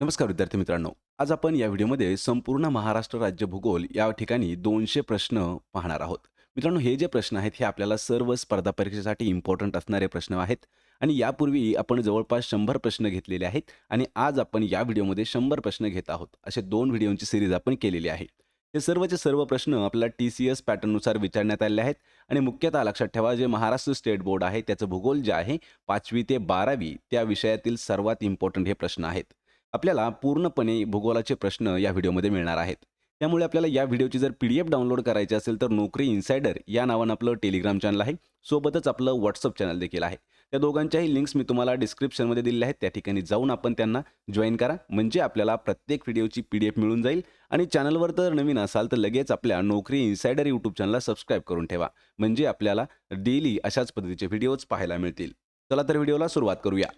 नमस्कार विद्यार्थी मित्रांनो. आज आपण या व्हिडिओमध्ये संपूर्ण महाराष्ट्र राज्य भूगोल या ठिकाणी दोनशे प्रश्न पाहणार आहोत. मित्रांनो हे जे प्रश्न आहेत हे आपल्याला सर्व स्पर्धा परीक्षेसाठी इम्पॉर्टंट असणारे प्रश्न आहेत. आणि यापूर्वी आपण जवळपास शंभर प्रश्न घेतलेले आहेत आणि आज आपण या व्हिडिओमध्ये शंभर प्रश्न घेत आहोत. असे दोन व्हिडिओची सिरीज आपण केलेली आहे. हे सर्वचे सर्व प्रश्न आपल्याला टी सी एस पॅटर्ननुसार विचारण्यात आले आहेत. आणि मुख्यतः लक्षात ठेवा जे महाराष्ट्र स्टेट बोर्ड आहे त्याचं भूगोल जे आहे पाचवी ते बारावी त्या विषयातील सर्वात इम्पॉर्टंट हे प्रश्न आहेत. आपल्याला पूर्णपणे भूगोलाचे प्रश्न या व्हिडिओमध्ये मिळणार आहेत. त्यामुळे आपल्याला या व्हिडिओची जर पी डी एफ डाउनलोड करायची असेल तर नोकरी इन्सायडर या नावानं आपलं टेलिग्राम चॅनल आहे. सोबतच आपलं व्हॉट्सअप चॅनल देखील आहे. त्या दोघांच्याही लिंक्स मी तुम्हाला डिस्क्रिप्शनमध्ये दिलेल्या आहेत. त्या ठिकाणी जाऊन आपण त्यांना जॉईन करा. म्हणजे आपल्याला प्रत्येक व्हिडिओची पी डी एफ मिळून जाईल. आणि चॅनलवर तर नवीन असाल तर लगेच आपल्या नोकरी इन्सायडर यूट्यूब चॅनलला सबस्क्राईब करून ठेवा. म्हणजे आपल्याला डेली अशाच पद्धतीचे व्हिडिओज पाहायला मिळतील. चला तर व्हिडिओला सुरुवात करूया.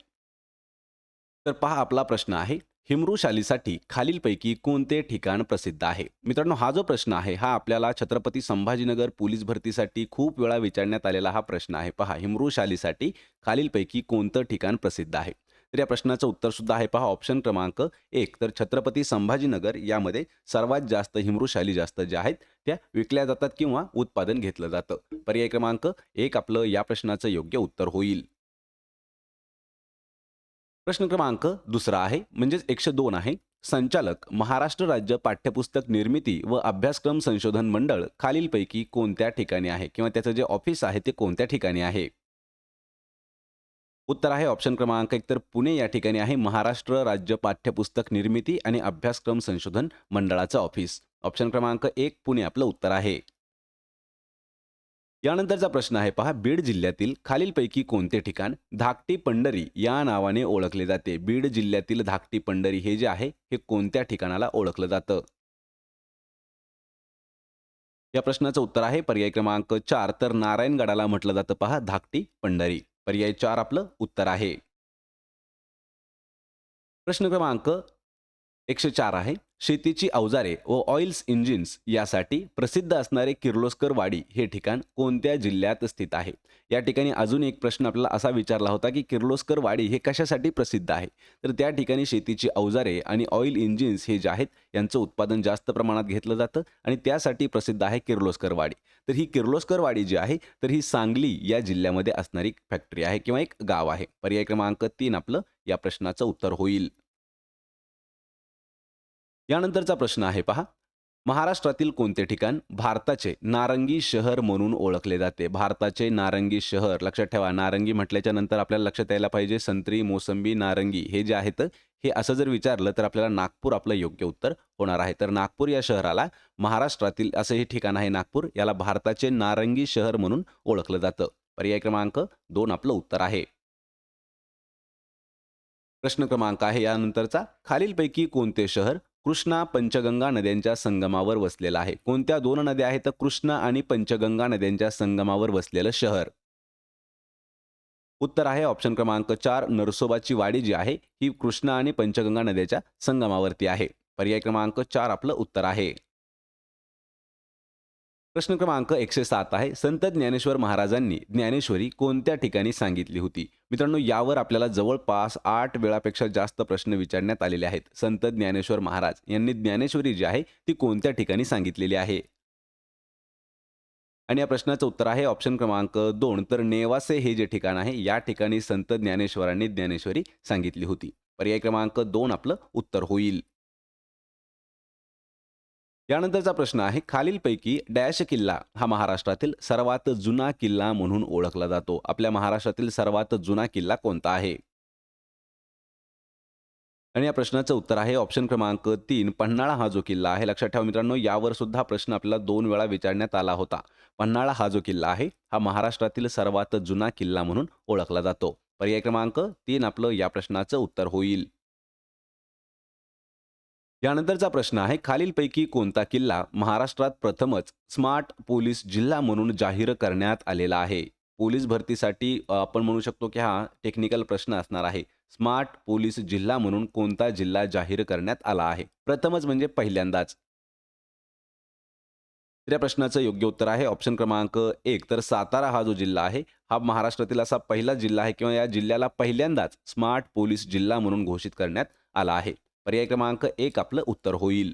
तर पहा आपला प्रश्न आहे हिमरूशालीसाठी खालीलपैकी कोणते ठिकाण प्रसिद्ध आहे? मित्रांनो हा जो प्रश्न आहे हा आपल्याला छत्रपती संभाजीनगर पोलीस भरतीसाठी खूप वेळा विचारण्यात आलेला हा प्रश्न आहे. पहा हिमरूशालीसाठी खालीलपैकी कोणतं ठिकाण प्रसिद्ध आहे? तर या प्रश्नाचं उत्तर सुद्धा आहे पहा ऑप्शन क्रमांक एक. तर छत्रपती संभाजीनगर यामध्ये सर्वात जास्त हिमरूशाली जास्त ज्या आहेत त्या विकल्या जातात किंवा उत्पादन घेतलं जातं. पर्याय क्रमांक एक आपलं या प्रश्नाचं योग्य उत्तर होईल. प्रश्न क्रमांक दुसरा आहे म्हणजेच एकशे दोन आहे. संचालक महाराष्ट्र राज्य पाठ्यपुस्तक निर्मिती व अभ्यासक्रम संशोधन मंडळ खालीलपैकी कोणत्या ठिकाणी आहे किंवा त्याचं जे ऑफिस आहे ते कोणत्या ठिकाणी आहे? उत्तर आहे ऑप्शन क्रमांक एक तर पुणे या ठिकाणी आहे महाराष्ट्र राज्य पाठ्यपुस्तक निर्मिती आणि अभ्यासक्रम संशोधन मंडळाचं ऑफिस. ऑप्शन क्रमांक एक पुणे आपलं उत्तर आहे. यानंतरचा प्रश्न आहे पहा. बीड जिल्ह्यातील खालीलपैकी कोणते ठिकाण धाकटी पंढरी या नावाने ओळखले जाते? बीड जिल्ह्यातील धाकटी पंढरी हे जे आहे हे कोणत्या ठिकाणाला ओळखलं जातं? या प्रश्नाचं उत्तर आहे पर्याय क्रमांक चार. तर नारायणगडाला म्हटलं जातं पहा. धाकटी पंढरी. पर्याय चार आपलं उत्तर आहे. प्रश्न क्रमांक एकशे चार आहे. शेतीची अवजारे व ऑइल्स इंजिन्स यासाठी प्रसिद्ध असणारे किर्लोस्कर वाडी हे ठिकाण कोणत्या जिल्ह्यात स्थित आहे? या ठिकाणी अजून एक प्रश्न आपल्याला असा विचारला होता की किर्लोस्कर वाडी हे कशासाठी प्रसिद्ध आहे? तर त्या ठिकाणी शेतीची अवजारे आणि ऑइल इंजिन्स हे जे आहेत यांचं उत्पादन जास्त प्रमाणात घेतलं जातं आणि त्यासाठी प्रसिद्ध आहे किर्लोस्कर वाडी. तर ही किर्लोस्कर वाडी जी आहे तर ही सांगली या जिल्ह्यामध्ये असणारी फॅक्टरी आहे किंवा एक गाव आहे. पर्याय क्रमांक तीन आपलं या प्रश्नाचं उत्तर होईल. यानंतरचा प्रश्न आहे पहा. महाराष्ट्रातील कोणते ठिकाण भारताचे नारंगी शहर म्हणून ओळखले जाते? भारताचे नारंगी शहर लक्षात ठेवा नारंगी म्हटल्याच्या नंतर आपल्याला लक्षात यायला पाहिजे संत्री मोसंबी नारंगी हे जे आहेत हे असं जर विचारलं तर आपल्याला नागपूर आपलं योग्य उत्तर होणार आहे. तर नागपूर या शहराला महाराष्ट्रातील असं हे ठिकाण आहे नागपूर याला भारताचे नारंगी शहर म्हणून ओळखलं जातं. पर्याय क्रमांक दोन आपलं उत्तर आहे. प्रश्न क्रमांक आहे यानंतरचा. खालीलपैकी कोणते शहर कृष्णा पंचगंगा नद्यांच्या संगमावर वसलेलं आहे. कोणत्या दोन नद्या आहेत? तर कृष्णा आणि पंचगंगा नद्यांच्या संगमावर वसलेलं शहर. उत्तर आहे ऑप्शन क्रमांक चार नरसोबाची वाडी जी आहे ही कृष्णा आणि पंचगंगा नद्याच्या संगमावरती आहे. पर्याय क्रमांक चार आपलं उत्तर आहे. प्रश्न क्रमांक एकशे सात आहे. संत ज्ञानेश्वर महाराजांनी ज्ञानेश्वरी कोणत्या ठिकाणी सांगितली होती? मित्रांनो यावर आपल्याला जवळपास आठ वेळापेक्षा जास्त प्रश्न विचारण्यात आलेले आहेत. संत ज्ञानेश्वर महाराज यांनी ज्ञानेश्वरी जी आहे ती कोणत्या ठिकाणी सांगितलेली आहे? आणि या प्रश्नाचं उत्तर आहे ऑप्शन क्रमांक दोन. तर नेवासे हे जे ठिकाण आहे या ठिकाणी संत ज्ञानेश्वरांनी ज्ञानेश्वरी सांगितली होती. पर्याय क्रमांक दोन आपलं उत्तर होईल. यानंतरचा प्रश्न आहे खालीलपैकी डॅश किल्ला हा महाराष्ट्रातील सर्वात जुना किल्ला म्हणून ओळखला जातो. आपल्या महाराष्ट्रातील सर्वात जुना किल्ला कोणता आहे? आणि या प्रश्नाचं उत्तर आहे ऑप्शन क्रमांक तीन पन्हाळा हा जो किल्ला आहे. लक्षात ठेवा मित्रांनो यावर सुद्धा प्रश्न आपल्याला दोन वेळा विचारण्यात आला होता. पन्हाळा हा जो किल्ला आहे हा महाराष्ट्रातील सर्वात जुना किल्ला म्हणून ओळखला जातो. पर्याय क्रमांक तीन आपलं या प्रश्नाचं उत्तर होईल. यानंतरचा प्रश्न आहे खालीलपैकी कोणता किल्ला महाराष्ट्रात प्रथमच स्मार्ट पोलीस जिल्हा म्हणून जाहीर करण्यात आलेला आहे? पोलीस भरतीसाठी आपण म्हणू शकतो की हा टेक्निकल प्रश्न असणार आहे. स्मार्ट पोलीस जिल्हा म्हणून कोणता जिल्हा जाहीर करण्यात आला आहे? प्रथमच म्हणजे पहिल्यांदाच. या प्रश्नाचं योग्य उत्तर आहे ऑप्शन क्रमांक एक. तर सातारा हा जो जिल्हा आहे हा महाराष्ट्रातील असा पहिला जिल्हा आहे किंवा या जिल्ह्याला पहिल्यांदाच स्मार्ट पोलीस जिल्हा म्हणून घोषित करण्यात आला आहे. पर्याय क्रमांक एक आपलं उत्तर होईल.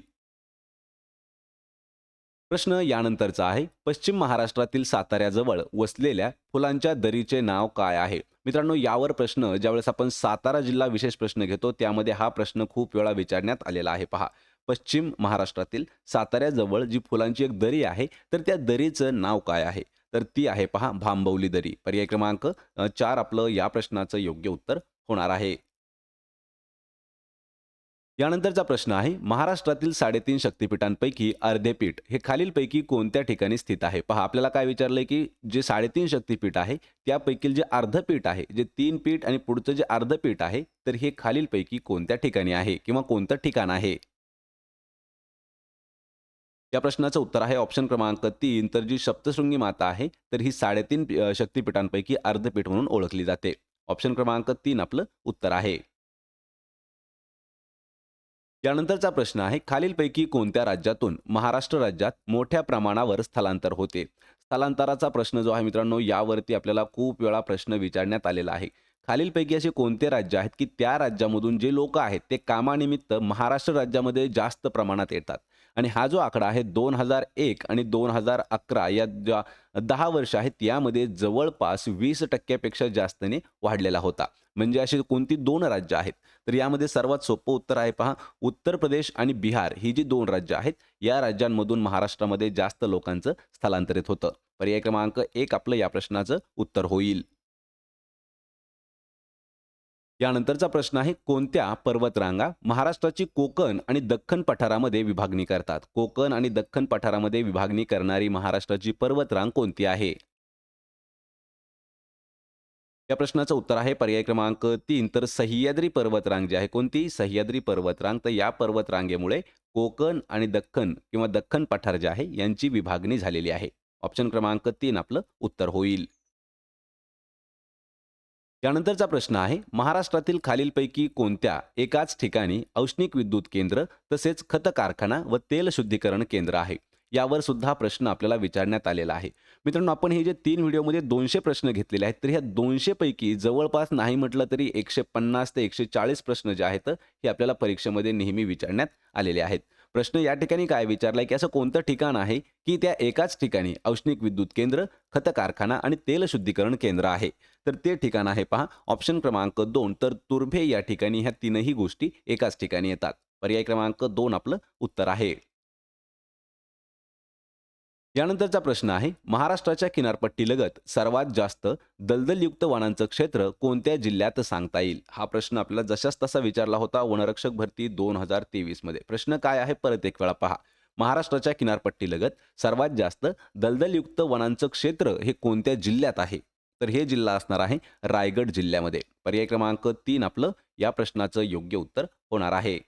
प्रश्न यानंतरचा आहे. पश्चिम महाराष्ट्रातील साताऱ्याजवळ वसलेल्या फुलांच्या दरीचे नाव काय आहे? मित्रांनो यावर प्रश्न ज्यावेळेस आपण सातारा जिल्हा विशेष प्रश्न घेतो त्यामध्ये हा प्रश्न खूप वेळा विचारण्यात आलेला आहे. पहा पश्चिम महाराष्ट्रातील साताऱ्याजवळ जी फुलांची एक दरी आहे तर त्या दरीचं नाव काय आहे? तर ती आहे पहा भांबवली दरी. पर्याय क्रमांक चार आपलं या प्रश्नाचं योग्य उत्तर होणार आहे. यानंतरचा प्रश्न आहे महाराष्ट्रातील साडेतीन शक्तिपीठांपैकी अर्धे पीठ हे खालीलपैकी कोणत्या ठिकाणी स्थित आहे? पहा आपल्याला काय विचारलंय की जे साडेतीन शक्तिपीठ आहे त्यापैकी जे अर्ध पीठ आहे जे तीन पीठ आणि पुढचं जे अर्ध पीठ आहे तर हे खालीलपैकी कोणत्या ठिकाणी आहे किंवा कोणतं ठिकाण आहे? या प्रश्नाचं उत्तर आहे ऑप्शन क्रमांक तीन तर जी सप्तशृंगी माता आहे तर ही साडेतीन शक्तिपीठांपैकी अर्धपीठ म्हणून ओळखली जाते. ऑप्शन क्रमांक तीन आपलं उत्तर आहे. यानंतरचा प्रश्न आहे खालीलपैकी कोणत्या राज्यातून महाराष्ट्र राज्यात मोठ्या प्रमाणावर स्थलांतर होते? स्थलांतराचा प्रश्न जो आहे मित्रांनो यावरती आपल्याला खूप वेळा प्रश्न विचारण्यात आलेला आहे. खालीलपैकी असे कोणते राज्य आहेत की त्या राज्यामधून जे लोक आहेत ते कामानिमित्त महाराष्ट्र राज्यामध्ये जास्त प्रमाणात येतात? आणि हा जो आकडा आहे दोन हजार एक आणि दोन हजार अकरा या ज्या दहा वर्ष आहेत यामध्ये जवळपास वीस टक्क्यापेक्षा जास्तने वाढलेला होता. म्हणजे अशी कोणती दोन राज्य आहेत? तर यामध्ये सर्वात सोपं उत्तर आहे पहा उत्तर प्रदेश आणि बिहार ही जी दोन राज्य आहेत या राज्यांमधून महाराष्ट्रामध्ये जास्त लोकांचं स्थलांतरित होतं. पर्याय क्रमांक एक आपलं या प्रश्नाचं उत्तर होईल. यानंतरचा प्रश्न आहे कोणत्या पर्वतरांगा महाराष्ट्राची कोकण आणि दख्खन पठारामध्ये विभागणी करतात? कोकण आणि दख्खन पठारामध्ये विभागणी करणारी महाराष्ट्राची पर्वतरांग कोणती आहे? या प्रश्नाचं उत्तर आहे पर्याय क्रमांक तीन. तर सह्याद्री पर्वतरांग जी आहे कोणती? सह्याद्री पर्वतरांग. तर या पर्वतरांगेमुळे कोकण आणि दख्खन किंवा दख्खन पठार जे आहे यांची विभागणी झालेली आहे. ऑप्शन क्रमांक तीन आपलं उत्तर होईल. यानंतरचा प्रश्न आहे महाराष्ट्रातील खालीलपैकी कोणत्या एकाच ठिकाणी औष्णिक विद्युत केंद्र तसेच खत कारखाना व तेल शुद्धीकरण केंद्र आहे? यावर सुद्धा प्रश्न आपल्याला विचारण्यात आलेला आहे. मित्रांनो आपण हे जे तीन व्हिडिओमध्ये दोनशे प्रश्न घेतलेले आहेत तर ह्या दोनशेपैकी जवळपास नाही म्हटलं तरी एकशे पन्नास ते एकशे चाळीस प्रश्न जे आहेत हे आपल्याला परीक्षेमध्ये नेहमी विचारण्यात आलेले आहेत. प्रश्न या ठिकाणी काय विचारलाय की असं कोणतं ठिकाण आहे की त्या एकाच ठिकाणी औष्णिक विद्युत केंद्र खत कारखाना आणि तेल शुद्धीकरण केंद्र आहे? तर ते ठिकाण आहे पहा ऑप्शन क्रमांक दोन. तर तुर्भे या ठिकाणी ह्या तीनही गोष्टी एकाच ठिकाणी येतात. पर्याय क्रमांक दोन आपलं उत्तर आहे. यानंतरचा प्रश्न आहे महाराष्ट्राच्या किनारपट्टीलगत सर्वात जास्त दलदलयुक्त वनांचं क्षेत्र कोणत्या जिल्ह्यात सांगता येईल? हा प्रश्न आपल्याला जशाच तसा विचारला होता वनरक्षक भरती दोन हजार तेवीसमध्ये प्रश्न काय आहे? परत एक वेळा पहा. महाराष्ट्राच्या किनारपट्टीलगत सर्वात जास्त दलदलयुक्त वनांचं क्षेत्र हे कोणत्या जिल्ह्यात आहे? तर हे जिल्हा असणार आहे रायगड जिल्ह्यामध्ये. पर्याय क्रमांक तीन आपलं या प्रश्नाचं योग्य उत्तर होणार आहे.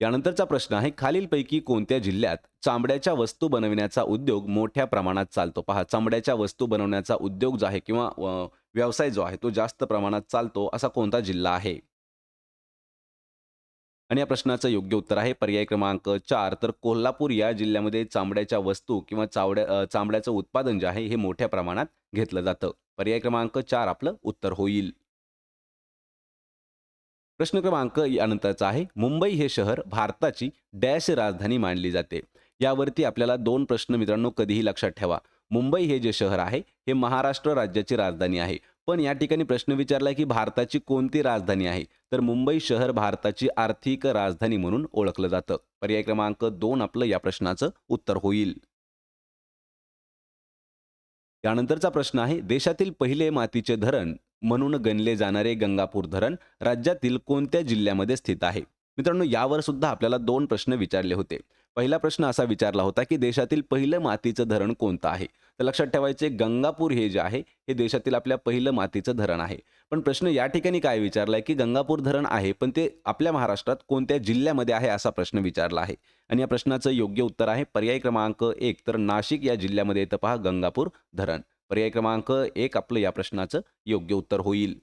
यानंतरचा प्रश्न आहे खालीलपैकी कोणत्या जिल्ह्यात चामड्याच्या वस्तू बनविण्याचा उद्योग मोठ्या प्रमाणात चालतो? पहा चामड्याच्या वस्तू बनवण्याचा उद्योग जो आहे किंवा व्यवसाय जो आहे तो जास्त प्रमाणात चालतो असा कोणता जिल्हा आहे? आणि या प्रश्नाचं योग्य उत्तर आहे पर्याय क्रमांक चार. तर कोल्हापूर या जिल्ह्यामध्ये चामड्याच्या वस्तू किंवा चावड्या चांबड्याचं चामड्याचं उत्पादन जे आहे हे मोठ्या प्रमाणात घेतलं जातं. पर्याय क्रमांक चार आपलं उत्तर होईल. प्रश्न क्रमांक यानंतरचा आहे. मुंबई हे शहर भारताची डॅश राजधानी मानली जाते. यावरती आपल्याला दोन प्रश्न मित्रांनो कधीही लक्षात ठेवा. मुंबई हे जे शहर आहे हे महाराष्ट्र राज्याची राजधानी आहे. पण या ठिकाणी प्रश्न विचारला की भारताची कोणती राजधानी आहे? तर मुंबई शहर भारताची आर्थिक राजधानी म्हणून ओळखलं जातं. पर्याय क्रमांक दोन आपलं या प्रश्नाचं उत्तर होईल. यानंतरचा प्रश्न आहे देशातील पहिले मातीचे धरण म्हणून गणले जाणारे गंगापूर धरण राज्यातील कोणत्या जिल्ह्यामध्ये स्थित आहे? मित्रांनो यावर सुद्धा आपल्याला दोन प्रश्न विचारले होते. पहिला प्रश्न असा विचारला होता की देशातील पहिलं मातीचं धरण कोणतं आहे? तर लक्षात ठेवायचे गंगापूर हे जे आहे हे देशातील आपल्या पहिलं मातीचं धरण आहे. पण प्रश्न या ठिकाणी काय विचारलाय की गंगापूर धरण आहे पण ते आपल्या महाराष्ट्रात कोणत्या जिल्ह्यामध्ये आहे असा प्रश्न विचारला आहे? आणि या प्रश्नाचं योग्य उत्तर आहे पर्याय क्रमांक एक. तर नाशिक या जिल्ह्यामध्ये येतं पहा गंगापूर धरण. पर्याय क्रमांक एक आपलं या प्रश्नाचं योग्य उत्तर होईल.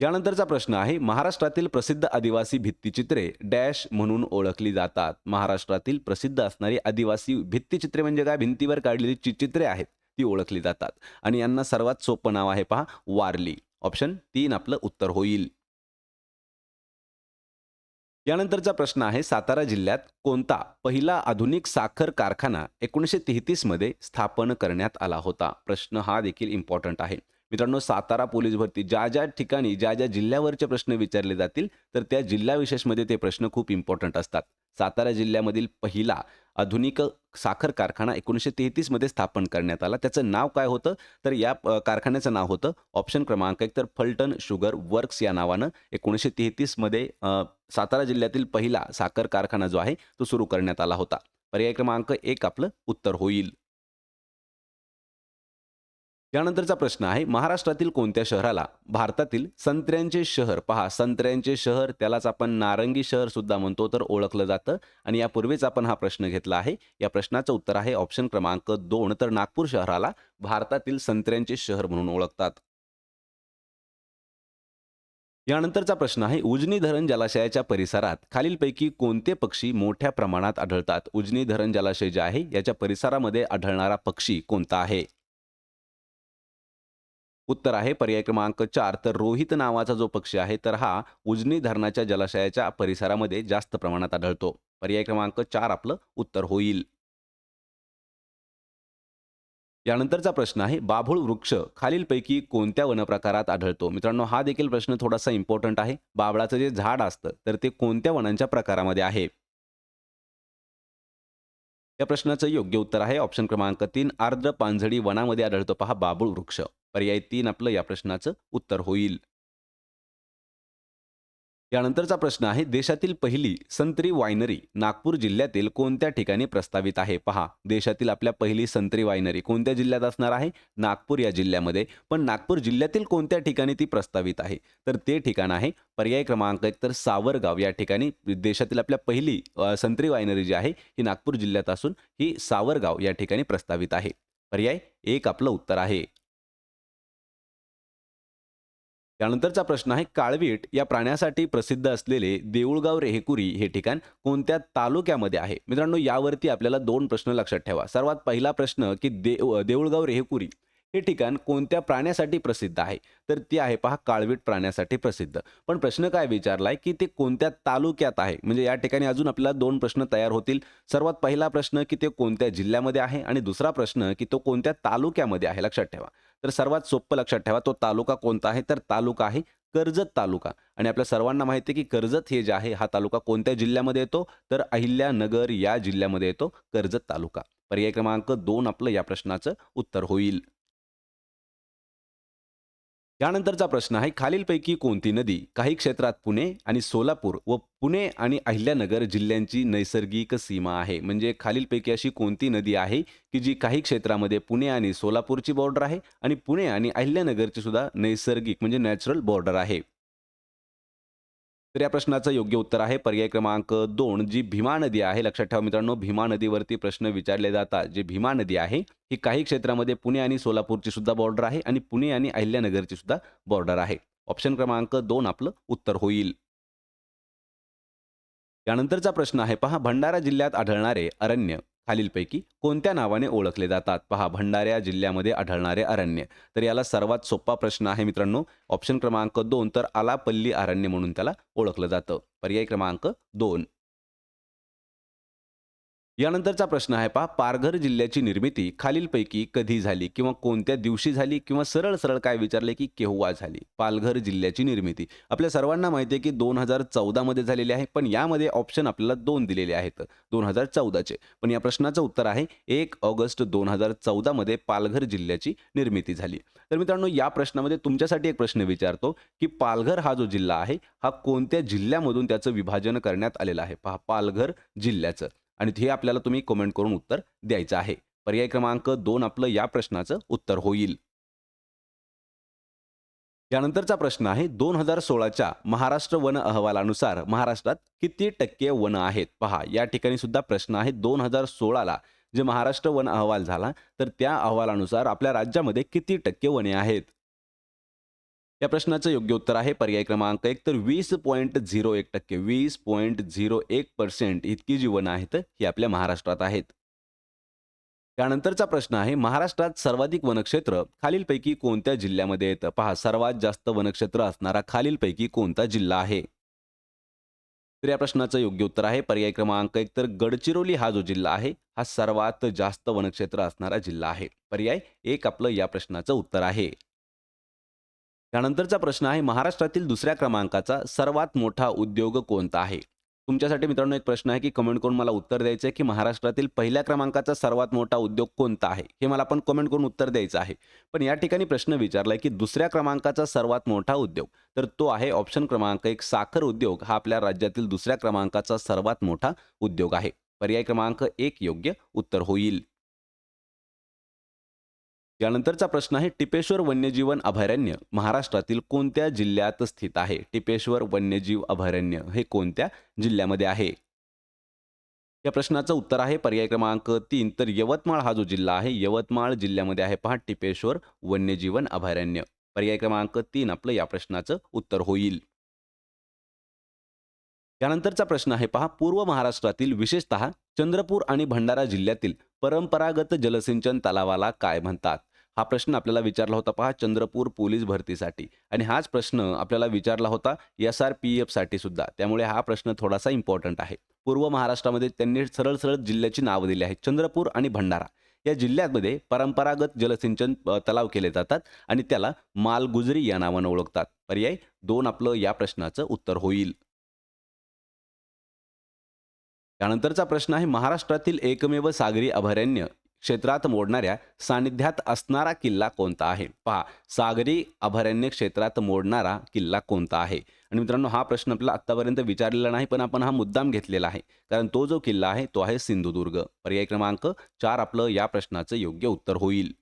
यानंतरचा प्रश्न आहे महाराष्ट्रातील प्रसिद्ध आदिवासी भित्तिचित्रे डॅश म्हणून ओळखली जातात. महाराष्ट्रातील प्रसिद्ध असणारी आदिवासी भित्तिचित्रे म्हणजे काय? भिंतीवर काढलेली जी चित्रे आहेत ती ओळखली जातात. आणि यांना सर्वात सोपं नाव आहे पहा वारली. ऑप्शन तीन आपलं उत्तर होईल. यानंतरचा प्रश्न आहे सातारा जिल्ह्यात कोणता पहिला आधुनिक साखर कारखाना एकोणीसशे तेहतीसमध्ये स्थापन करण्यात आला होता? प्रश्न हा देखील इम्पॉर्टंट आहे. मित्रांनो सातारा पोलीस भरती. ज्या ज्या ठिकाणी ज्या ज्या जिल्ह्यावरचे प्रश्न विचारले जातील तर त्या जिल्हा विशेषमध्ये ते प्रश्न खूप इम्पॉर्टंट असतात. सातारा जिल्ह्यामधील पहिला आधुनिक साखर कारखाना एकोणीसशे तेहतीसमध्ये स्थापन करण्यात आला. त्याचं नाव काय होतं? तर या कारखान्याचं नाव होतं ऑप्शन क्रमांक एक तर फलटण शुगर वर्क्स या नावानं एकोणीसशे तेहतीसमध्ये सातारा जिल्ह्यातील पहिला साखर कारखाना जो आहे तो सुरू करण्यात आला होता. पर्याय क्रमांक एक आपलं उत्तर होईल. यानंतरचा प्रश्न आहे महाराष्ट्रातील कोणत्या शहराला भारतातील संत्र्यांचे शहर पहा संत्र्यांचे शहर त्यालाच आपण नारंगी शहर सुद्धा म्हणतो तर ओळखलं जातं. आणि यापूर्वीच आपण हा प्रश्न घेतला आहे. या प्रश्नाचं उत्तर आहे ऑप्शन क्रमांक दोन तर नागपूर शहराला भारतातील संत्र्यांचे शहर म्हणून ओळखतात. यानंतरचा प्रश्न आहे उजनी धरण जलाशयाच्या परिसरात खालीलपैकी कोणते पक्षी मोठ्या प्रमाणात आढळतात? उजनी धरण जलाशय जे आहे याच्या परिसरामध्ये आढळणारा पक्षी कोणता आहे? उत्तर आहे पर्याय क्रमांक चार. तर रोहित नावाचा जो पक्षी आहे तर हा उजनी धरणाच्या जलाशयाच्या परिसरामध्ये जास्त प्रमाणात आढळतो. पर्याय क्रमांक चार आपलं उत्तर होईल. यानंतरचा प्रश्न आहे बाभूळ वृक्ष खालीलपैकी कोणत्या वनप्रकारात आढळतो? मित्रांनो हा देखील प्रश्न थोडासा इम्पॉर्टंट आहे. बाबळाचं जे झाड असतं तर ते कोणत्या वनांच्या प्रकारामध्ये आहे? या प्रश्नाचं योग्य उत्तर आहे ऑप्शन क्रमांक तीन आर्द्र पानझडी वनामध्ये आढळतो पहा बाबूळ वृक्ष. पर्याय तीन आपलं या प्रश्नाचं उत्तर होईल. यानंतरचा प्रश्न आहे देशातील पहिली संत्री वायनरी नागपूर जिल्ह्यातील कोणत्या ठिकाणी प्रस्तावित आहे? पहा देशातील आपल्या पहिली संत्री वायनरी कोणत्या जिल्ह्यात असणार आहे? नागपूर या जिल्ह्यामध्ये. पण नागपूर जिल्ह्यातील कोणत्या ठिकाणी ती प्रस्तावित आहे? तर ते ठिकाण आहे पर्याय क्रमांक एक तर सावरगाव. या ठिकाणी देशातील आपल्या पहिली संत्री वायनरी जी आहे ही नागपूर जिल्ह्यात असून ही सावरगाव या ठिकाणी प्रस्तावित आहे. पर्याय एक आपलं उत्तर आहे. त्यानंतरचा प्रश्न आहे काळवीट या प्राण्यासाठी प्रसिद्ध असलेले देऊळगाव रेहेकुरी हे ठिकाण कोणत्या तालुक्यामध्ये आहे? मित्रांनो यावरती आपल्याला दोन प्रश्न लक्षात ठेवा. सर्वात पहिला प्रश्न की देव देऊळगाव रेहेकुरी हे ठिकाण कोणत्या प्राण्यासाठी प्रसिद्ध आहे? तर ती आहे पहा काळवीट प्राण्यासाठी प्रसिद्ध. पण प्रश्न काय विचारलाय की ते कोणत्या तालुक्यात आहे? म्हणजे या ठिकाणी अजून आपल्याला दोन प्रश्न तयार होतील. सर्वात पहिला प्रश्न की ते कोणत्या जिल्ह्यामध्ये आहे? आणि दुसरा प्रश्न की तो कोणत्या तालुक्यामध्ये आहे? लक्षात ठेवा. तर सर्वात सोपं लक्षात ठेवा तो तालुका कोणता आहे? तर तालुका आहे कर्जत तालुका. आणि आपल्या सर्वांना माहिती आहे की कर्जत हे जे आहे हा तालुका कोणत्या जिल्ह्यामध्ये येतो? तर अहिल्यानगर या जिल्ह्यामध्ये येतो कर्जत तालुका. पर्याय क्रमांक दोन आपलं या प्रश्नाचं उत्तर होईल. यानंतरचा प्रश्न आहे खालीलपैकी कोणती नदी काही क्षेत्रात पुणे आणि सोलापूर व पुणे आणि अहिल्यानगर जिल्ह्यांची नैसर्गिक सीमा आहे? म्हणजे खालीलपैकी अशी कोणती नदी आहे की जी काही क्षेत्रामध्ये पुणे आणि सोलापूरची बॉर्डर आहे आणि पुणे आणि अहिल्यानगरची सुद्धा नैसर्गिक म्हणजे नॅचरल बॉर्डर आहे? तर या प्रश्नाचं योग्य उत्तर आहे. पर्याय क्रमांक दोन जी भीमा नदी आहे. लक्षात ठेवा मित्रांनो भीमा नदीवरती प्रश्न विचारले जातात. जी भीमा नदी आहे ही काही क्षेत्रामध्ये पुणे आणि सोलापूरची सुद्धा बॉर्डर आहे आणि पुणे आणि अहिल्यानगरची सुद्धा बॉर्डर आहे. ऑप्शन क्रमांक दोन आपलं उत्तर होईल. यानंतरचा प्रश्न आहे पहा. भंडारा जिल्ह्यात आढळणारे अरण्य. खालीलपैकी कोणत्या नावाने ओळखले जातात? पहा भंडाऱ्या जिल्ह्यामध्ये आढळणारे अरण्य. तर याला सर्वात सोपा प्रश्न आहे मित्रांनो. ऑप्शन क्रमांक दोन तर आलापल्ली अरण्य म्हणून त्याला ओळखलं जातं. पर्याय क्रमांक दोन. यानंतरचा प्रश्न आहे पहा पारघर जिल्ह्याची निर्मिती खालीलपैकी कधी झाली किंवा कोणत्या दिवशी झाली किंवा सरळ सरळ काय विचारले की केव्हा झाली? पालघर जिल्ह्याची निर्मिती. आपल्या सर्वांना माहिती आहे की दोन हजार चौदामध्ये झालेली आहे पण यामध्ये ऑप्शन आपल्याला दोन दिलेले आहेत. दोन हजार चौदाचे. पण या प्रश्नाचं उत्तर आहे एक ऑगस्ट दोन हजार चौदामध्ये पालघर जिल्ह्याची निर्मिती झाली. तर मित्रांनो या प्रश्नामध्ये तुमच्यासाठी एक प्रश्न विचारतो की पालघर हा जो जिल्हा आहे हा कोणत्या जिल्ह्यामधून त्याचं विभाजन करण्यात आलेलं आहे? पहा पालघर जिल्ह्याचं. आणि हे आपल्याला तुम्ही कमेंट करून उत्तर द्यायचं आहे. पर्याय क्रमांक दोन आपलं या प्रश्नाचं उत्तर होईल. यानंतरचा प्रश्न आहे दोन हजार सोळाच्या महाराष्ट्र वन अहवालानुसार महाराष्ट्रात किती टक्के वन आहेत? पहा या ठिकाणी सुद्धा प्रश्न आहे दोन हजार सोळाला जे महाराष्ट्र वन अहवाल झाला तर त्या अहवालानुसार आपल्या राज्यामध्ये किती टक्के वने आहेत? या प्रश्नाचं योग्य उत्तर आहे पर्याय क्रमांक एक. तर वीस पॉईंट झिरो एक टक्के वीस पॉईंट झिरो एक पर्सेंट इतकी जी वनं आहेत ही आपल्या महाराष्ट्रात आहेत. त्यानंतरचा प्रश्न आहे महाराष्ट्रात सर्वाधिक वनक्षेत्र खालीलपैकी कोणत्या जिल्ह्यामध्ये येतं? पहा सर्वात जास्त वनक्षेत्र असणारा खालीलपैकी कोणता जिल्हा आहे? तर या प्रश्नाचं योग्य उत्तर आहे पर्याय क्रमांक एक. तर गडचिरोली हा जो जिल्हा आहे हा सर्वात जास्त वनक्षेत्र असणारा जिल्हा आहे. पर्याय एक आपलं या प्रश्नाचं उत्तर आहे. त्यानंतरचा प्रश्न आहे महाराष्ट्रातील दुसऱ्या क्रमांकाचा सर्वात मोठा उद्योग कोणता आहे? तुमच्यासाठी मित्रांनो एक प्रश्न आहे की कमेंट करून मला उत्तर द्यायचं आहे की महाराष्ट्रातील पहिल्या क्रमांकाचा सर्वात मोठा उद्योग कोणता आहे? हे मला आपण कमेंट करून उत्तर द्यायचं आहे. पण या ठिकाणी प्रश्न विचारलाय की दुसऱ्या क्रमांकाचा सर्वात मोठा उद्योग तर तो आहे ऑप्शन क्रमांक एक साखर उद्योग. हा आपल्या राज्यातील दुसऱ्या क्रमांकाचा सर्वात मोठा उद्योग आहे. पर्याय क्रमांक एक योग्य उत्तर होईल. यानंतरचा प्रश्न आहे टिपेश्वर वन्यजीवन अभयारण्य महाराष्ट्रातील कोणत्या जिल्ह्यात स्थित आहे? टिपेश्वर वन्यजीव अभयारण्य हे कोणत्या जिल्ह्यामध्ये आहे? या प्रश्नाचं उत्तर आहे पर्याय क्रमांक तीन. तर यवतमाळ हा जो जिल्हा आहे यवतमाळ जिल्ह्यामध्ये आहे पहा टिपेश्वर वन्यजीवन अभयारण्य. पर्याय क्रमांक तीन आपलं या प्रश्नाचं उत्तर होईल. यानंतरचा प्रश्न आहे पहा. पूर्व महाराष्ट्रातील विशेषतः चंद्रपूर आणि भंडारा जिल्ह्यातील परंपरागत जलसिंचन तलावाला काय म्हणतात? हा प्रश्न आपल्याला विचारला होता पहा. चंद्रपूर पोलीस भरतीसाठी. आणि हाच प्रश्न आपल्याला विचारला होता एस आर पी एफसाठी सुद्धा. त्यामुळे हा प्रश्न थोडासा इम्पॉर्टंट आहे. पूर्व महाराष्ट्रामध्ये त्यांनी सरळ सरळ जिल्ह्याची नावं दिली आहेत. चंद्रपूर आणि भंडारा. या जिल्ह्यामध्ये परंपरागत जलसिंचन तलाव केले जातात आणि त्याला मालगुजरी या नावानं ओळखतात. पर्याय दोन आपलं या प्रश्नाचं उत्तर होईल. त्यानंतरचा प्रश्न आहे महाराष्ट्रातील एकमेव सागरी अभयारण्य क्षेत्रात मोडणाऱ्या सानिध्यात असणारा किल्ला कोणता आहे? पहा सागरी अभयारण्य क्षेत्रात मोडणारा किल्ला कोणता आहे? आणि मित्रांनो हा प्रश्न आपला आत्तापर्यंत विचारलेला नाही पण आपण हा मुद्दाम घेतलेला आहे. कारण तो जो किल्ला आहे तो आहे सिंधुदुर्ग. पर्याय क्रमांक चार आपलं या प्रश्नाचं योग्य उत्तर होईल.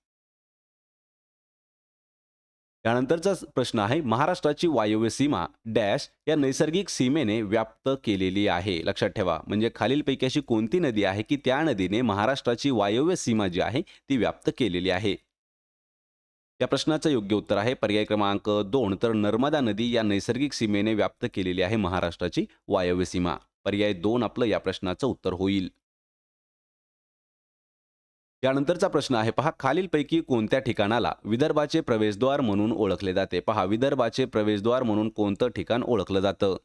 यानंतरचा प्रश्न आहे महाराष्ट्राची वायव्य सीमा डॅश या नैसर्गिक सीमेने व्याप्त केलेली आहे. लक्षात ठेवा म्हणजे खालीलपैकी अशी कोणती नदी आहे की त्या नदीने महाराष्ट्राची वायव्य सीमा जी आहे ती व्याप्त केलेली आहे? या प्रश्नाचं योग्य उत्तर आहे पर्याय क्रमांक दोन तर नर्मदा नदी या नैसर्गिक सीमेने व्याप्त केलेली आहे महाराष्ट्राची वायव्य सीमा. पर्याय दोन आपलं या प्रश्नाचं उत्तर होईल. यानंतरचा प्रश्न आहे पहा खालीलपैकी कोणत्या ठिकाणाला विदर्भाचे प्रवेशद्वार म्हणून ओळखले जाते? पहा विदर्भाचे प्रवेशद्वार म्हणून कोणतं ठिकाण ओळखलं जातं?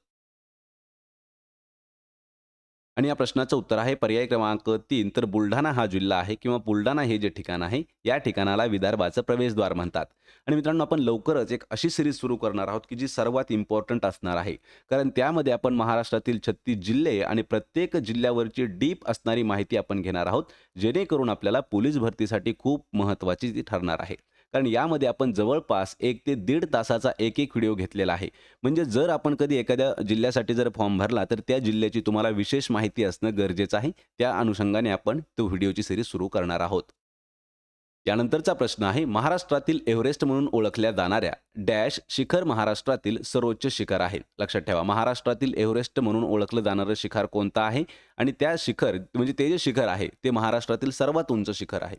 आणि या प्रश्नाचं उत्तर आहे पर्याय क्रमांक तीन. तर बुलढाणा हा जिल्हा आहे किंवा बुलढाणा हे जे ठिकाण आहे या ठिकाणाला विदर्भाचं प्रवेशद्वार म्हणतात. आणि मित्रांनो आपण लवकरच एक अशी सिरीज सुरू करणार आहोत की जी सर्वात इम्पॉर्टंट असणार आहे. कारण त्यामध्ये आपण महाराष्ट्रातील छत्तीस जिल्हे आणि प्रत्येक जिल्ह्यावरची डीप असणारी माहिती आपण घेणार आहोत जेणेकरून आपल्याला पोलीस भरतीसाठी खूप महत्त्वाची ती ठरणार आहे. कारण यामध्ये आपण जवळपास एक ते दीड तासाचा एक एक व्हिडिओ घेतलेला आहे. म्हणजे जर आपण कधी एखाद्या जिल्ह्यासाठी जर फॉर्म भरला तर त्या जिल्ह्याची तुम्हाला विशेष माहिती असणं गरजेचं आहे. त्या अनुषंगाने आपण तो व्हिडिओची सिरीज सुरू करणार आहोत. यानंतरचा प्रश्न आहे महाराष्ट्रातील एव्हरेस्ट म्हणून ओळखल्या जाणाऱ्या डॅश शिखर महाराष्ट्रातील सर्वोच्च शिखर आहे. लक्षात ठेवा महाराष्ट्रातील एव्हरेस्ट म्हणून ओळखलं जाणारं शिखर कोणतं आहे? आणि त्या शिखर म्हणजे ते जे शिखर आहे ते महाराष्ट्रातील सर्वात उंच शिखर आहे.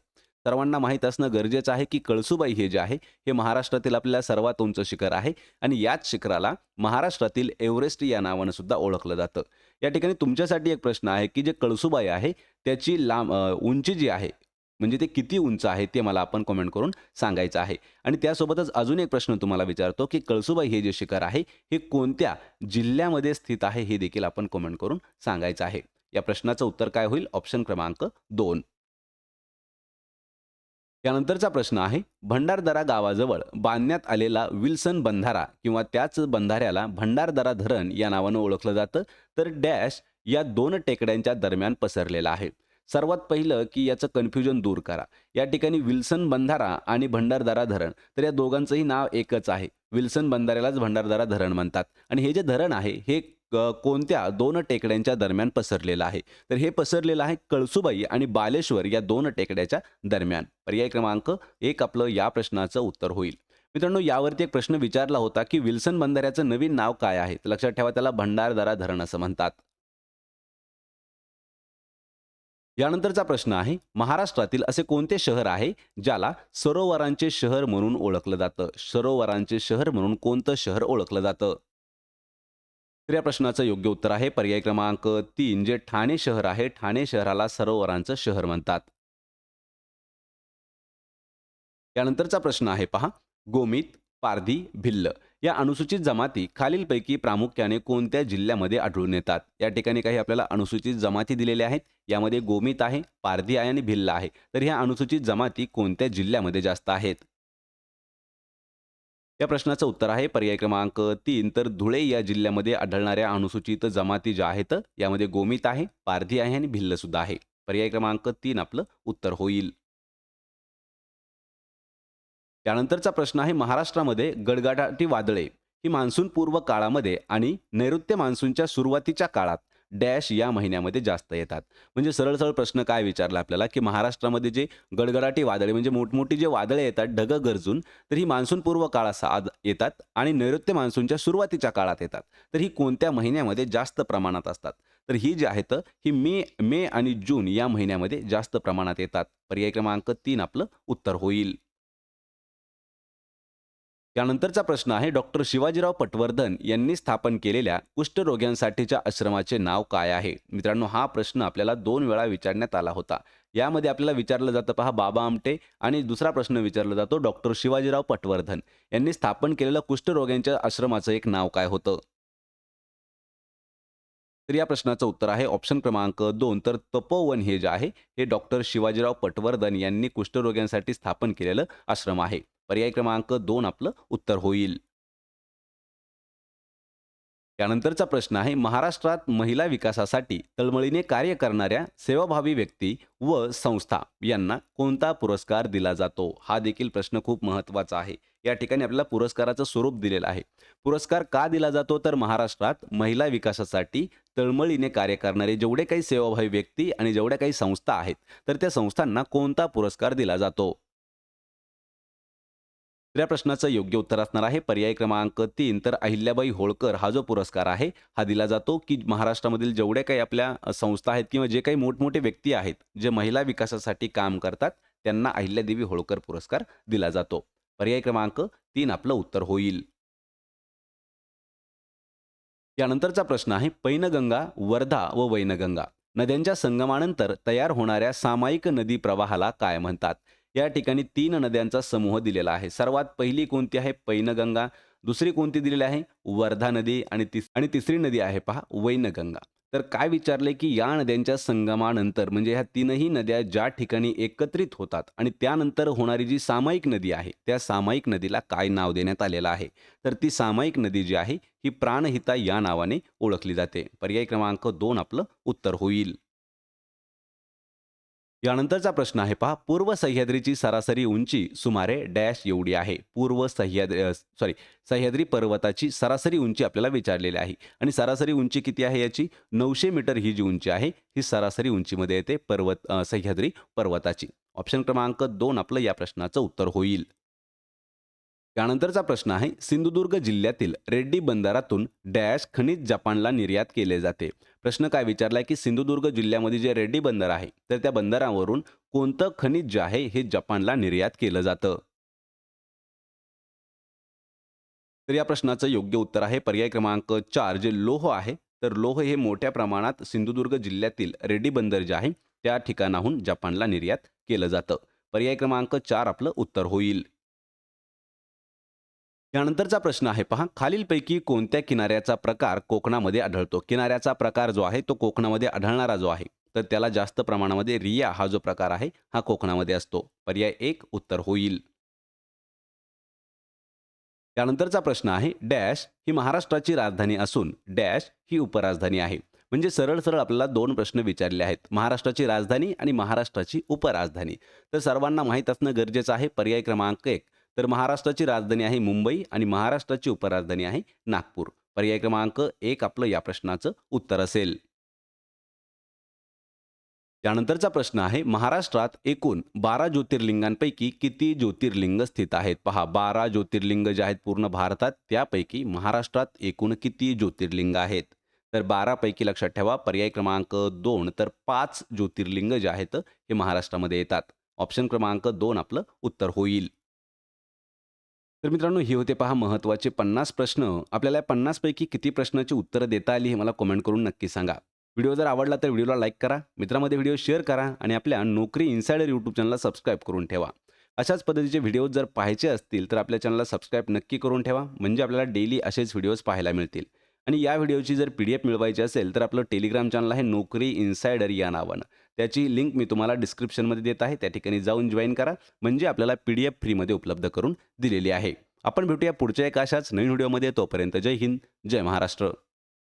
सर्वांना माहीत असणं गरजेचं आहे की कळसुबाई हे जे आहे हे महाराष्ट्रातील आपल्याला सर्वात उंच शिखर आहे. आणि याच शिखराला महाराष्ट्रातील एव्हरेस्ट या नावानं सुद्धा ओळखलं जातं. या ठिकाणी तुमच्यासाठी एक प्रश्न आहे की जे कळसुबाई आहे त्याची लांब उंची जी आहे म्हणजे ते किती उंच आहे ते मला आपण कमेंट करून सांगायचं आहे. आणि त्यासोबतच अजून एक प्रश्न तुम्हाला विचारतो की कळसुबाई हे जे शिखर आहे हे कोणत्या जिल्ह्यामध्ये स्थित आहे हे देखील आपण कमेंट करून सांगायचं आहे. या प्रश्नाचं उत्तर काय होईल? ऑप्शन क्रमांक दोन. त्यानंतरचा प्रश्न आहे भंडारदरा गावाजवळ बांधण्यात आलेला विल्सन बंधारा किंवा त्याच बंधाऱ्याला भंडारदरा धरण या नावानं ओळखलं जातं तर डॅश या दोन टेकड्यांच्या दरम्यान पसरलेला आहे. सर्वात पहिलं की याचं कन्फ्युजन दूर करा. या ठिकाणी विल्सन बंधारा आणि भंडारदरा धरण तर या दोघांचंही नाव एकच आहे. विल्सन बंधाऱ्यालाच भंडारदरा धरण म्हणतात. आणि हे जे धरण आहे हे कोणत्या दोन टेकड्यांच्या दरम्यान पसरलेलं आहे? तर हे पसरलेलं आहे कळसुबाई आणि बालेश्वर या दोन टेकड्याच्या दरम्यान. पर्याय क्रमांक एक आपलं या प्रश्नाचं उत्तर होईल. मित्रांनो यावरती एक प्रश्न विचारला होता की विल्सन बंधाऱ्याचं नवीन नाव काय आहे? लक्षात ठेवा त्याला भंडारदरा धरण असं म्हणतात. यानंतरचा प्रश्न आहे महाराष्ट्रातील असे कोणते शहर आहे ज्याला सरोवरांचे शहर म्हणून ओळखलं जातं? सरोवरांचे शहर म्हणून कोणतं शहर ओळखलं जातं? तर या प्रश्नाचं योग्य उत्तर आहे. पर्याय क्रमांक तीन जे ठाणे शहर आहे. ठाणे शहराला सरोवरांचं शहर म्हणतात. यानंतरचा प्रश्न आहे पहा. गोमित पारधी भिल्ल या अनुसूचित जमाती खालीलपैकी प्रामुख्याने कोणत्या जिल्ह्यामध्ये आढळून येतात? या ठिकाणी काही आपल्याला अनुसूचित जमाती दिलेल्या आहेत. यामध्ये गोमित आहे पारधी आहे आणि भिल्ल आहे. तर ह्या अनुसूचित जमाती कोणत्या जिल्ह्यामध्ये जास्त आहेत? या प्रश्नाचं उत्तर आहे पर्याय क्रमांक तीन. तर धुळे या जिल्ह्यामध्ये आढळणाऱ्या अनुसूचित जमाती ज्या आहेत यामध्ये गोमित आहे पारधी आहे आणि भिल्ल सुद्धा आहे. पर्याय क्रमांक तीन आपलं उत्तर होईल. त्यानंतरचा प्रश्न आहे महाराष्ट्रामध्ये गडगडाटी वादळे ही मान्सून पूर्व काळामध्ये आणि नैऋत्य मान्सूनच्या सुरुवातीच्या काळात डॅश या महिन्यामध्ये जास्त येतात. म्हणजे सरळ सरळ प्रश्न काय विचारला आपल्याला की महाराष्ट्रामध्ये जे गडगडाटी वादळे म्हणजे मोठमोठी जे वादळे येतात ढग गरजून तर ही मान्सून पूर्व काळात आद येतात आणि नैऋत्य मान्सूनच्या सुरुवातीच्या काळात येतात. तर ही कोणत्या महिन्यामध्ये जास्त प्रमाणात असतात? तर ही जी आहेत ही मे मे आणि जून या महिन्यामध्ये जास्त प्रमाणात येतात. पर्याय क्रमांक तीन आपलं उत्तर होईल. त्यानंतरचा प्रश्न आहे डॉक्टर शिवाजीराव पटवर्धन यांनी स्थापन केलेल्या कुष्ठरोग्यांसाठीच्या आश्रमाचे नाव काय आहे? मित्रांनो हा प्रश्न आपल्याला दोन वेळा विचारण्यात आला होता. यामध्ये आपल्याला विचारलं जातं पहा बाबा आमटे आणि दुसरा प्रश्न विचारला जातो डॉक्टर शिवाजीराव पटवर्धन यांनी स्थापन केलेलं कुष्ठरोग्यांच्या आश्रमाचं एक नाव काय होतं? तर या प्रश्नाचं उत्तर आहे ऑप्शन क्रमांक दोन. तर तपोवन हे जे आहे हे डॉक्टर शिवाजीराव पटवर्धन यांनी कुष्ठरोग्यांसाठी स्थापन केलेलं आश्रम आहे. पर्याय क्रमांक दोन आपलं उत्तर होईल. त्यानंतरचा प्रश्न आहे महाराष्ट्रात महिला विकासासाठी तळमळीने कार्य करणाऱ्या सेवाभावी व्यक्ती व संस्था यांना कोणता पुरस्कार दिला जातो? हा देखील प्रश्न खूप महत्त्वाचा आहे. या ठिकाणी आपल्याला पुरस्काराचं स्वरूप दिलेलं आहे. पुरस्कार का दिला जातो? तर महाराष्ट्रात महिला विकासासाठी तळमळीने कार्य करणारे जेवढे काही सेवाभावी व्यक्ती आणि जेवढ्या काही संस्था आहेत तर त्या संस्थांना कोणता पुरस्कार दिला जातो? तर या प्रश्नाचं योग्य उत्तर असणार आहे. पर्याय क्रमांक तीन तर अहिल्याबाई होळकर हा जो पुरस्कार आहे हा दिला जातो की महाराष्ट्रामधील जेवढे काही आपल्या संस्था आहेत किंवा जे काही मोठमोठे व्यक्ती आहेत जे महिला विकासासाठी काम करतात त्यांना अहिल्यादेवी होळकर पुरस्कार दिला जातो. पर्याय क्रमांक तीन आपलं उत्तर होईल. यानंतरचा प्रश्न आहे पैनगंगा वर्धा व वैनगंगा नद्यांच्या संगमानंतर तयार होणाऱ्या सामायिक नदी प्रवाहाला काय म्हणतात? या ठिकाणी तीन नद्यांचा समूह दिलेला आहे. सर्वात पहिली कोणती आहे? पैनगंगा. दुसरी कोणती दिलेली आहे? वर्धा नदी आणि तिस आणि तिसरी नदी आहे पहा वैनगंगा. तर काय विचारले की या नद्यांच्या संगमानंतर म्हणजे ह्या तीनही नद्या ज्या ठिकाणी एकत्रित होतात आणि त्यानंतर होणारी जी सामायिक नदी आहे त्या सामायिक नदीला काय नाव देण्यात आलेलं आहे? तर ती सामायिक नदी जी आहे ही प्राणहिता या नावाने ओळखली जाते. पर्याय क्रमांक दोन आपलं उत्तर होईल. यानंतरचा प्रश्न आहे पहा. पूर्व सह्याद्रीची सरासरी उंची सुमारे डॅश एवढी आहे. पूर्व सह्याद्री सॉरी सह्याद्री पर्वताची सरासरी उंची आपल्याला विचारलेली आहे. आणि सरासरी उंची किती आहे याची? नऊशे मीटर ही जी उंची आहे ही सरासरी उंचीमध्ये येते पर्वत सह्याद्री पर्वताची. ऑप्शन क्रमांक दोन आपलं या प्रश्नाचं उत्तर होईल. त्यानंतरचा प्रश्न आहे सिंधुदुर्ग जिल्ह्यातील रेड्डी बंदरातून डॅश खनिज जपानला निर्यात केले जाते. प्रश्न काय विचारलाय की सिंधुदुर्ग जिल्ह्यामध्ये जे रेड्डी बंदर आहे तर त्या बंदरावरून कोणतं खनिज जे आहे हे जपानला निर्यात केलं जातं? तर या प्रश्नाचं योग्य उत्तर आहे पर्याय क्रमांक चार जे लोह आहे तर लोह हे मोठ्या प्रमाणात सिंधुदुर्ग जिल्ह्यातील रेड्डी बंदर जे आहे त्या ठिकाणाहून जपानला निर्यात केलं जातं. पर्याय क्रमांक चार आपलं उत्तर होईल. यानंतरचा प्रश्न आहे पहा. खालीलपैकी कोणत्या किनाऱ्याचा प्रकार कोकणामध्ये आढळतो? किनाऱ्याचा प्रकार जो आहे तो कोकणामध्ये आढळणारा जो आहे तर त्याला जास्त प्रमाणामध्ये रिया हा जो प्रकार आहे हा कोकणामध्ये असतो. पर्याय एक उत्तर होईल. त्यानंतरचा प्रश्न आहे डॅश ही महाराष्ट्राची राजधानी असून डॅश ही उपराजधानी आहे. म्हणजे सरळ सरळ आपल्याला दोन प्रश्न विचारले आहेत महाराष्ट्राची राजधानी आणि महाराष्ट्राची उपराजधानी. तर सर्वांना माहीत असणं गरजेचं आहे पर्याय क्रमांक एक तर महाराष्ट्राची राजधानी आहे मुंबई आणि महाराष्ट्राची उपराजधानी आहे नागपूर. पर्याय क्रमांक एक आपलं या प्रश्नाचं उत्तर असेल. त्यानंतरचा प्रश्न आहे महाराष्ट्रात एकूण बारा ज्योतिर्लिंगांपैकी किती ज्योतिर्लिंग स्थित आहेत? पहा बारा ज्योतिर्लिंग जे आहेत पूर्ण भारतात त्यापैकी महाराष्ट्रात एकूण किती ज्योतिर्लिंग आहेत? तर बारापैकी लक्षात ठेवा पर्याय क्रमांक दोन तर पाच ज्योतिर्लिंग जे आहेत हे महाराष्ट्रामध्ये येतात. ऑप्शन क्रमांक दोन आपलं उत्तर होईल. तर मित्रांनो हे होते पहा महत्त्वाचे पन्नास प्रश्न. आपल्याला या पन्नासपैकी किती प्रश्नाची उत्तरं देता आली हे मला कमेंट करून नक्की सांगा. व्हिडिओ जर आवडला तर व्हिडिओला लाईक करा मित्रामध्ये व्हिडिओ शेअर करा आणि आपल्या नोकरी इन्सायडर यूट्यूब चॅनलला सबस्क्राईब करून ठेवा. अशाच पद्धतीचे व्हिडिओज जर पाहायचे असतील तर आपल्या चॅनलला सबस्क्राईब नक्की करून ठेवा म्हणजे आपल्याला डेली असेच व्हिडिओज पाहायला मिळतील. आणि या व्हिडिओची जर पी डी एफ मिळवायची असेल तर आपलं टेलिग्राम चॅनल आहे नोकरी इन्सायडर या नावानं. त्याची लिंक मी तुम्हाला डिस्क्रिप्शनमध्ये देत आहे. त्या ठिकाणी जाऊन जॉईन करा. म्हणजे आपल्याला पी डी एफ फ्रीमध्ये उपलब्ध करून दिलेली आहे. आपण भेटूया पुढच्या एका अशाच नवीन व्हिडिओमध्ये तोपर्यंत जय हिंद जय महाराष्ट्र.